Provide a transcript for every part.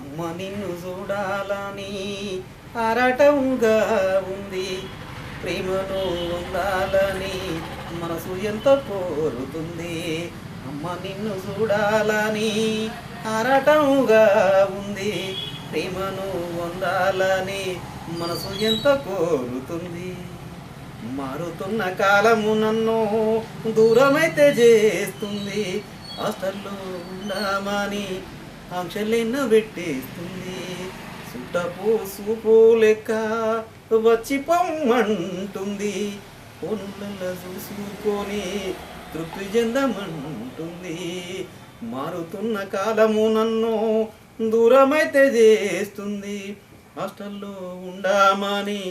అమ్మ నిన్ను చూడాలని ఆరాటంగా ఉంది. ప్రేమను ఉండాలని మనసు ఎంత కోరుతుంది. అమ్మ నిన్ను చూడాలని ఆరాటంగా ఉంది. ప్రేమను ఉండాలని మనసు ఎంత కోరుతుంది. మారుతున్న కాలము నన్ను దూరమైతే చేస్తుంది. హాస్టల్లో ఉండామని ఆంక్షలెన్నో పెట్టేస్తుంది సుట్టపు సూపు లెక్క వచ్చి పొమ్మంటుంది. ఫోన్లలో చూసుకొని తృప్తి చెందమంటుంది. మారుతున్న కాలము నన్ను దూరమైతే చేస్తుంది. హాస్టల్లో ఉండామని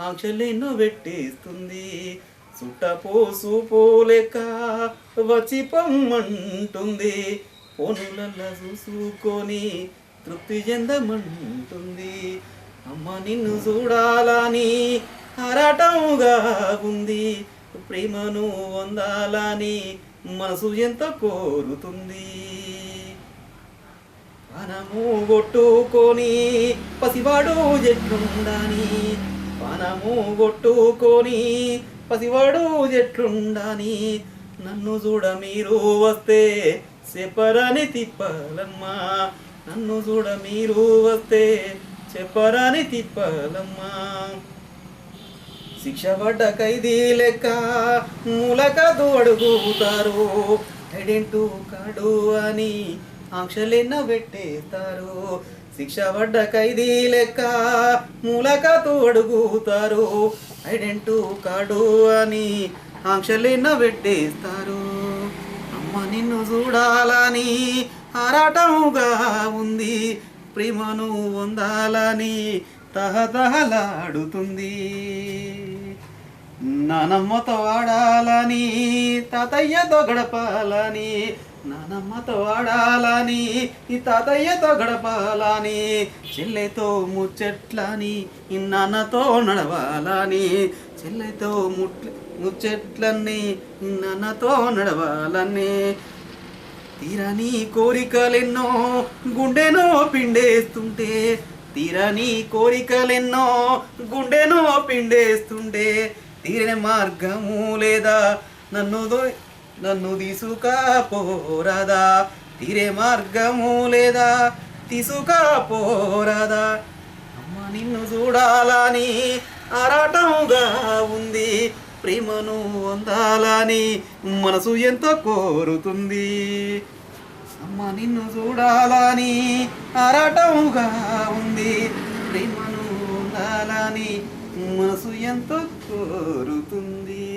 ఆంక్షలేను పెట్టేస్తుంది సుట్టపో సూపో లెక్క వచ్చి పొమ్మంటుంది. ఫోనులల్లా చూసుకొని తృప్తి చెందమంటుంది. అమ్మ నిన్ను చూడాలని ఆరాటంగా ఉంది. ప్రేమను పొందాలని మనసు ఎంత కోరుతుంది. పనము కొట్టుకొని పసివాడు జట్లుండాని. పనము కొట్టుకొని పసివాడు జట్లుండాని. నన్ను చూడ మీరు వస్తే చెప్పరని తిప్పలమ్మా. నన్ను చూడ మీరు వస్తే చెప్పరని తిప్పలమ్మా. శిక్ష పడ్డ ఖైదీ లెక్క మూలకదు అడుగుతారు. ఐడెంటు కార్డు అని ఆంక్షలెన్న పెట్టేస్తారు. శిక్ష పడ్డ ఖైదీ లెక్క మూలకతు అడుగుతారు. ఐడెంటు కాడు అని ఆంక్షలెన్న పెట్టేస్తారు. ప్రేమ నిన్ను చూడాలని ఆరాటముగా ఉంది. ప్రేమను పొందాలని తహతహలాడుతుంది. నానమ్మతో ఆడాలని తాతయ్యతో గడపాలని నానమ్మతో ఆడాలని ఈ తాతయ్యతో గడపాలని చెల్లెతో ముచ్చట్లని ఈ నాన్నతో నడవాలని చెల్లెతో ముట్ ముచ్చట్లన్నీ నన్నతో నడవాలన్నీ తీరని కోరికలెన్నో గుండెనో పిండేస్తుంటే తీరని కోరికలెన్నో గుండెనో పిండేస్తుంటే తీరని మార్గము లేదా? నన్ను నన్ను తీసుకపోరాదా? తీరే మార్గము లేదా? తీసుకపోరాదా? అమ్మ నిన్ను చూడాలని ప్రేమను అందాలని మనసు ఎంతో కోరుతుంది? అమ్మ నిన్ను చూడాలని ఆరాటముగా ఉంది. ప్రేమను పొందాలని మనసు ఎంతో కోరుతుంది?